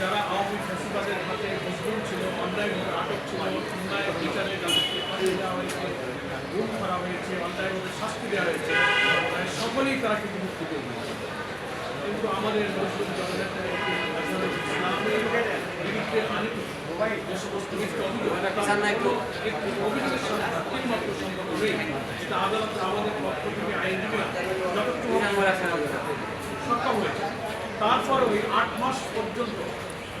যারা আওয়ামী ফ্যাসিবাদের হাতে মজবুর ছিল অন্যায়ভাবে আটক ছিল অন্যায় বিচারে যাদেরকে দেওয়া হয়েছে গুম করা হয়েছে অন্যায়ভাবে শাস্তি দেওয়া হয়েছে সকলেই তারা কিন্তু আমাদের তারপর ওই আট মাস পর্যন্ত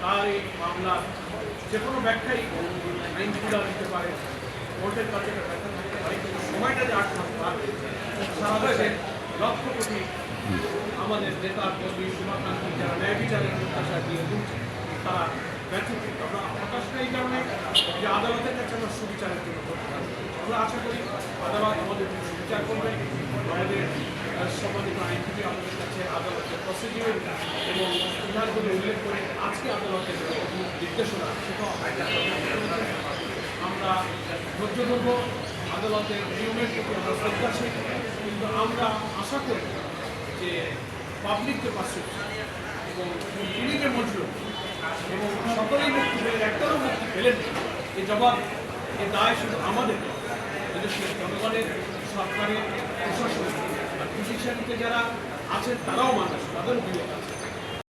তার এই মামলার যে কোনো ব্যাখ্যাই আইনজীবীরা দিতে পারে কোর্টের কাছে পারে সময়টা যে আট মাস দেশে লক্ষ কোটি আমাদের নেতা কর্মী শুভাকাঙ্ক্ষী যারা ন্যায় বিচারের প্রত্যাশা দিয়ে তুলছে তারা ব্যথিত আমরা যে আদালতের কাছে আমরা সুবিচারের জন্য আমরা আশা করি আদালত আমাদের সুবিচার করবে, আমাদের সম্মানিত আইনজীবী আমাদের কাছে আদালতের প্রসিডিউর এবং বিধানগুলো উল্লেখ করে আজকে আদালতের নির্দেশনা, সেটাও আমরা ধৈর্য ধরব, আদালতের নিয়মের প্রতি আমরা শ্রদ্ধাশীল, কিন্তু আমরা আশা করি যে পাবলিক যে পাশে এবং যে মজলুম এবং সকলেই মুক্তি একটারও মুক্তি পেলেন এ জবাব, এ দায় শুধু আমাদের কিন্তু এদেশের জনগণের সরকারের প্রশাসন আর জুডিশিয়ারিতে যারা আছেন, তারাও মানুষ, তাদের অভিযোগ আছে।